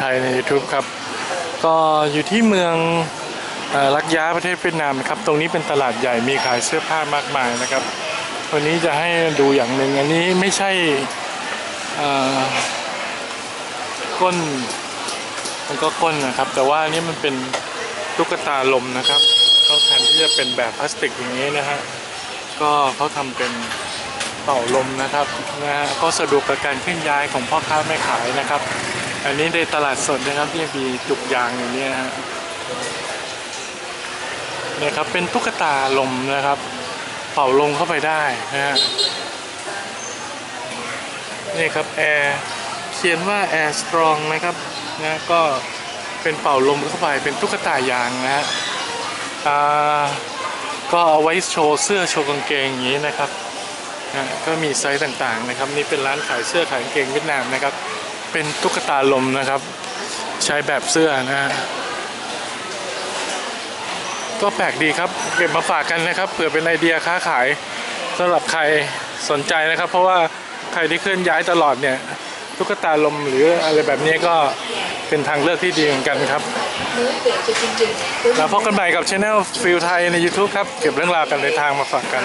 ไทยใน YouTube ครับ ก็อยู่ที่เมืองอลักย้าประเทศเวียดนามครับ ตรงนี้เป็นตลาดใหญ่มีขายเสื้อผ้ามากมายนะครับ วันนี้จะให้ดูอย่างหนึ่งอันนี้ไม่ใช่ก้นมันก็ก้นนะครับ แต่ว่านี่มันเป็นตุ๊กตาลมนะครับเขาแทนที่จะเป็นแบบพลาสติกอย่างนี้นะฮะก็เขาทำเป็นเป่าลมนะครับนะฮะก็สะดวกกับการเคลื่อนย้ายของพ่อค้าแม่ขายนะครับ อันนี้ในตลาดสดนะครับที่มีจุกยางอย่างนี้นะฮะเนี่ยครับเป็นตุ๊กตาลมนะครับ เป่าลมเข้าไปได้นะฮะนี่ครับแอร์เขียนว่า Air Strong นะครับนะก็เป็นเป่าลมเข้าไปเป็นตุ๊กตายางนะฮะอ่าก็เอาไว้โชว์เสื้อโชว์กางเกงอย่างนี้นะครับนะก็มีไซส์ต่างๆนะครับ นี่เป็นร้านขายเสื้อขายกางเกงเวียดนามนะครับ เป็นตุ๊กตาลมนะครับ ใช้แบบเสื้อนะฮะก็แปลกดีครับเก็บมาฝากกันนะครับเผื่อเป็นไอเดียค้าขายสำหรับใครสนใจนะครับ เพราะว่าใครที่เคลื่อนย้ายตลอดเนี่ยตุ๊กตาลมหรืออะไรแบบนี้ก็เป็นทางเลือกที่ดีเหมือนกันครับมื้อเปลี่ยนจริงๆแล้วพบกันใหม่กับช anel ฟิลไทยใน YouTube ครับ เก็บเรื่องราวกันในทางมาฝากกัน